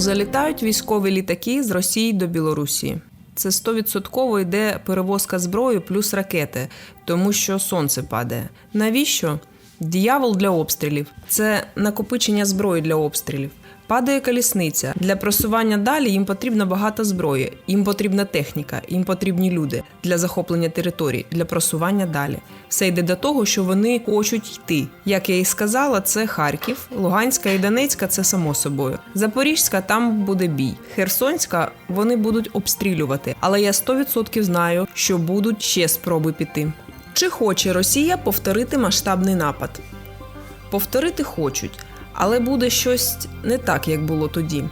Залітають військові літаки з Росії до Білорусі? Це 100% йде перевозка зброї плюс ракети, тому що сонце падає. Навіщо? Діявол для обстрілів це накопичення зброї для обстрілів. Падає колісниця. Для просування далі їм потрібно багато зброї, їм потрібна техніка, їм потрібні люди для захоплення територій, для просування далі. Все йде до того, що вони хочуть йти. Як я і сказала, це Харків, Луганська і Донецька це само собою. Запорізька там буде бій. Херсонська вони будуть обстрілювати, але я 100% знаю, що будуть ще спроби піти. Чи хоче Росія повторити масштабний напад? Повторити хочуть, але буде щось не так, як було тоді.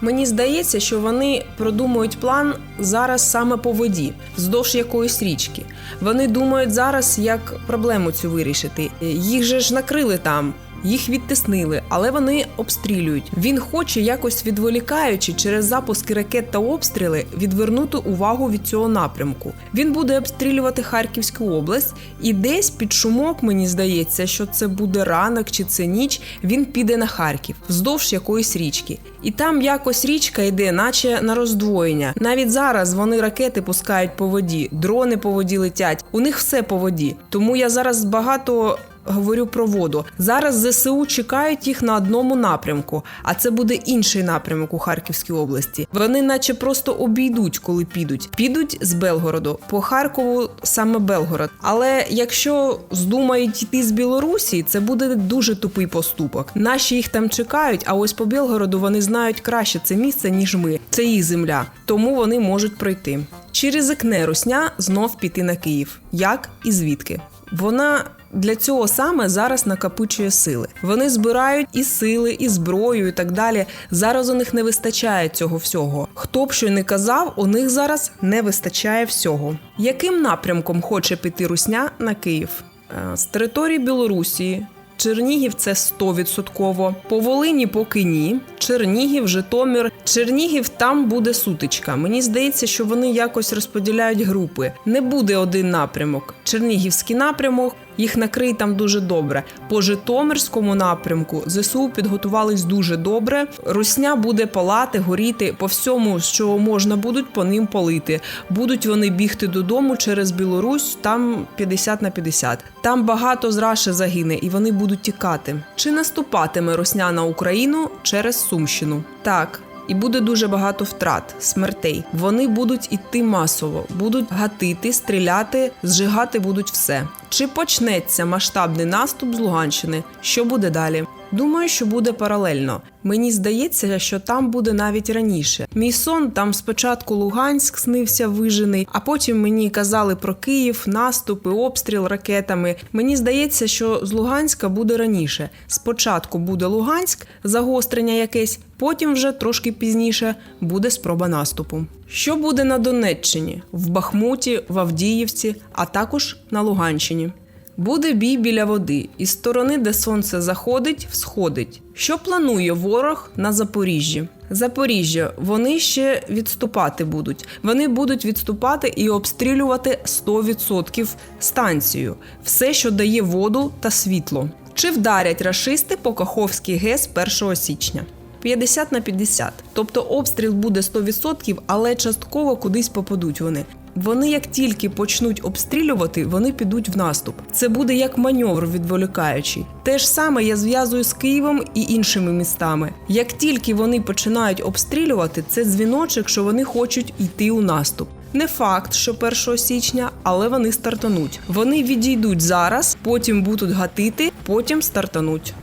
Мені здається, що вони продумують план зараз саме по воді, вздовж якоїсь річки. Вони думають зараз, як проблему цю вирішити. Їх же ж накрили там. Їх відтиснили, але вони обстрілюють. Він хоче якось відволікаючи через запуски ракет та обстріли відвернути увагу від цього напрямку. Він буде обстрілювати Харківську область, і десь під шумок мені здається, що це буде ранок чи це ніч. Він піде на Харків вздовж якоїсь річки. І там якось річка йде, наче на роздвоєння. Навіть зараз вони ракети пускають по воді, дрони по воді летять. У них все по воді. Тому я зараз багато говорю про воду. Зараз ЗСУ чекають їх на одному напрямку, а це буде інший напрямок у Харківській області. Вони, наче просто обійдуть, коли підуть. Підуть з Белгороду по Харкову саме Белгород. Але якщо здумають йти з Білорусі, це буде дуже тупий поступок. Наші їх там чекають, а ось по Белгороду вони знають краще це місце, ніж ми. Це їх земля, тому вони можуть пройти. Чи ризикне Русня знов піти на Київ? Як і звідки? Вона для цього саме зараз накопичує сили. Вони збирають і сили, і зброю, і так далі. Зараз у них не вистачає цього всього. Хто б що не казав, у них зараз не вистачає всього. Яким напрямком хоче піти Русня на Київ? Е, З території Білорусі. Чернігів це 100%. По Волині поки ні. Чернігів, Житомир. Чернігів там буде сутичка. Мені здається, що вони якось розподіляють групи. Не буде один напрямок. Чернігівський напрямок. Їх накриє там дуже добре. По Житомирському напрямку ЗСУ підготувались дуже добре. Русня буде палати, горіти по всьому, що можна будуть по ним полити. Будуть вони бігти додому через Білорусь, там 50 на 50. Там багато з Раши загине, і вони будуть тікати. Чи наступатиме Русня на Україну через Сумщину? Так. І буде дуже багато втрат, смертей. Вони будуть іти масово, будуть гатити, стріляти, зжигати будуть все. Чи почнеться масштабний наступ з Луганщини? Що буде далі? Думаю, що буде паралельно. Мені здається, що там буде навіть раніше. Мій сон там спочатку Луганськ снився вижений, а потім мені казали про Київ, наступи, обстріл ракетами. Мені здається, що з Луганська буде раніше. Спочатку буде Луганськ, загострення якесь, потім вже трошки пізніше буде спроба наступу. Що буде на Донеччині, в Бахмуті, в Авдіївці, а також на Луганщині? Буде бій біля води, із сторони, де сонце заходить, всходить. Що планує ворог на Запоріжжі? Запоріжжя, вони ще відступати будуть. Вони будуть відступати і обстрілювати 100% станцію, все, що дає воду та світло. Чи вдарять рашисти по Каховській ГЕС 1 січня? 50 на 50. Тобто обстріл буде 100%, але частково кудись попадуть вони. Вони як тільки почнуть обстрілювати, вони підуть в наступ. Це буде як маневр відволікаючий. Те ж саме я зв'язую з Києвом і іншими містами. Як тільки вони починають обстрілювати, це дзвіночок, що вони хочуть йти у наступ. Не факт, що 1 січня, але вони стартануть. Вони відійдуть зараз, потім будуть гатити, потім стартануть.